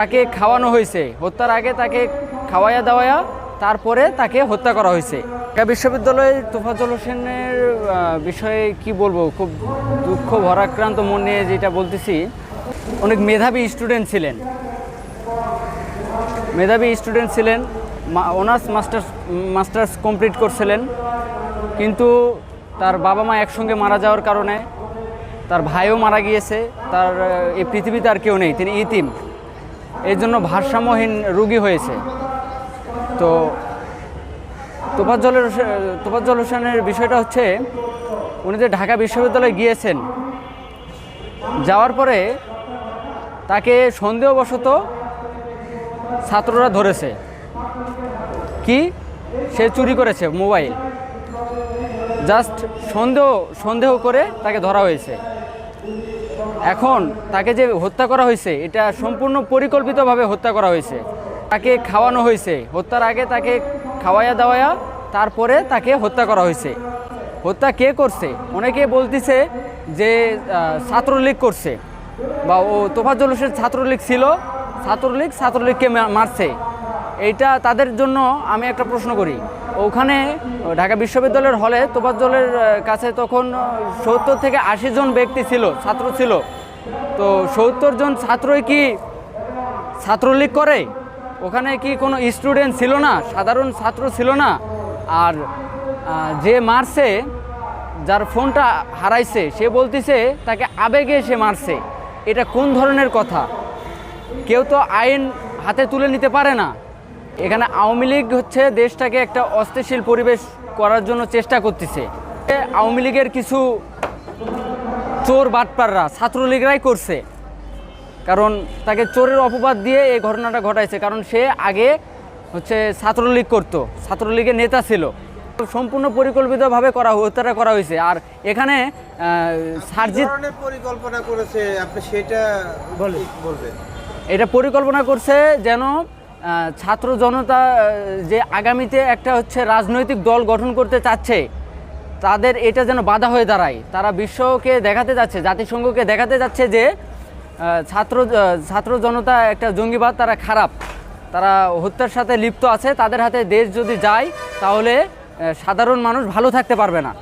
তাকে খাওয়ানো হয়েছে। হত্যার আগে তাকে খাওয়াইয়া দাওয়াইয়া তারপরে তাকে হত্যা করা হয়েছে। ঢাকা বিশ্ববিদ্যালয়ে তোফাজল হোসেনের বিষয়ে কি বলব? খুব দুঃখ, ভরাক্রান্ত মন নিয়ে যেটা বলতেছি, অনেক মেধাবী স্টুডেন্ট ছিলেন। মেধাবী স্টুডেন্ট ছিলেন অনার্স মাস্টার্স মাস্টার্স কমপ্লিট করছিলেন। কিন্তু তার বাবা মা একসঙ্গে মারা যাওয়ার কারণে তার ভাইও মারা গিয়েছে। তার এই পৃথিবীতে আর কেউ নেই, তিনি ইতিম। এই জন্য ভারসাম্যহীন রুগী হয়েছে। তো তোফাজ্জলের তোফাজ্জল হোসেনের বিষয়টা হচ্ছে, উনি যে ঢাকা বিশ্ববিদ্যালয়ে গিয়েছেন, যাওয়ার পরে তাকে সন্দেহবশত ছাত্ররা ধরেছে। কি? সে চুরি করেছে মোবাইল। জাস্ট সন্দেহ সন্দেহ করে তাকে ধরা হয়েছে। এখন তাকে যে হত্যা করা হয়েছে, এটা সম্পূর্ণ পরিকল্পিতভাবে হত্যা করা হয়েছে। তাকে খাওয়ানো হয়েছে। হত্যার আগে তাকে খাওয়াইয়া দাওয়াইয়া তারপরে তাকে হত্যা করা হয়েছে। হত্যা কে করছে? অনেকে বলতেছে যে ছাত্রলীগ করছে। বা ও তোফাজ্জল হোসেন ছাত্রলীগ ছিল, ছাত্রলীগ ছাত্রলীগকে মারছে। এইটা তাদের জন্য আমি একটা প্রশ্ন করি। ওখানে ঢাকা বিশ্ববিদ্যালয়ের হলে তোফাজ্জলের আহ, কাছে তখন সত্তর থেকে আশি জন ব্যক্তি ছিল ছাত্র ছিল। তো সত্তর জন ছাত্রই কি ছাত্রলীগ করে? ওখানে কি কোনো স্টুডেন্ট ছিল না? সাধারণ ছাত্র ছিল না? আর যে মারছে যার ফোনটা হারাইছে সে বলতেছে তাকে আবেগে সে মারছে। এটা কোন ধরনের কথা? কেউ তো আইন হাতে তুলে নিতে পারে না। এখানে আওয়ামী লীগ হচ্ছে দেশটাকে একটা অস্থিতিশীল পরিবেশ করার জন্য চেষ্টা করতেছে। আওয়ামী লীগের কিছু চোর বাটপাররা ছাত্রলীগরাই করছে। কারণ তাকে চোরের অপবাদ দিয়ে এই ঘটনাটা ঘটাইছে। কারণ সে আগে হচ্ছে ছাত্রলীগ করতো ছাত্রলীগের নেতা ছিল। সম্পূর্ণ পরিকল্পিতভাবে করা হত্যাটা করা হয়েছে। আর এখানে ধরনের পরিকল্পনা করেছে? আপনি সেটা বলবেন? এটা পরিকল্পনা করছে যেন ছাত্র জনতা যে আগামীতে একটা হচ্ছে রাজনৈতিক দল গঠন করতে চাচ্ছে, তাদের এটা যেন বাধা হয়ে দাঁড়ায়। তারা বিশ্বকে দেখাতে যাচ্ছে, জাতিসংঘকে দেখাতে যাচ্ছে যে ছাত্র ছাত্র জনতা একটা জঙ্গিবাদ, তারা খারাপ। তারা হত্যার সাথে লিপ্ত আছে, তাদের হাতে দেশ যদি যায়, তাহলে সাধারণ মানুষ ভালো থাকতে পারবে না।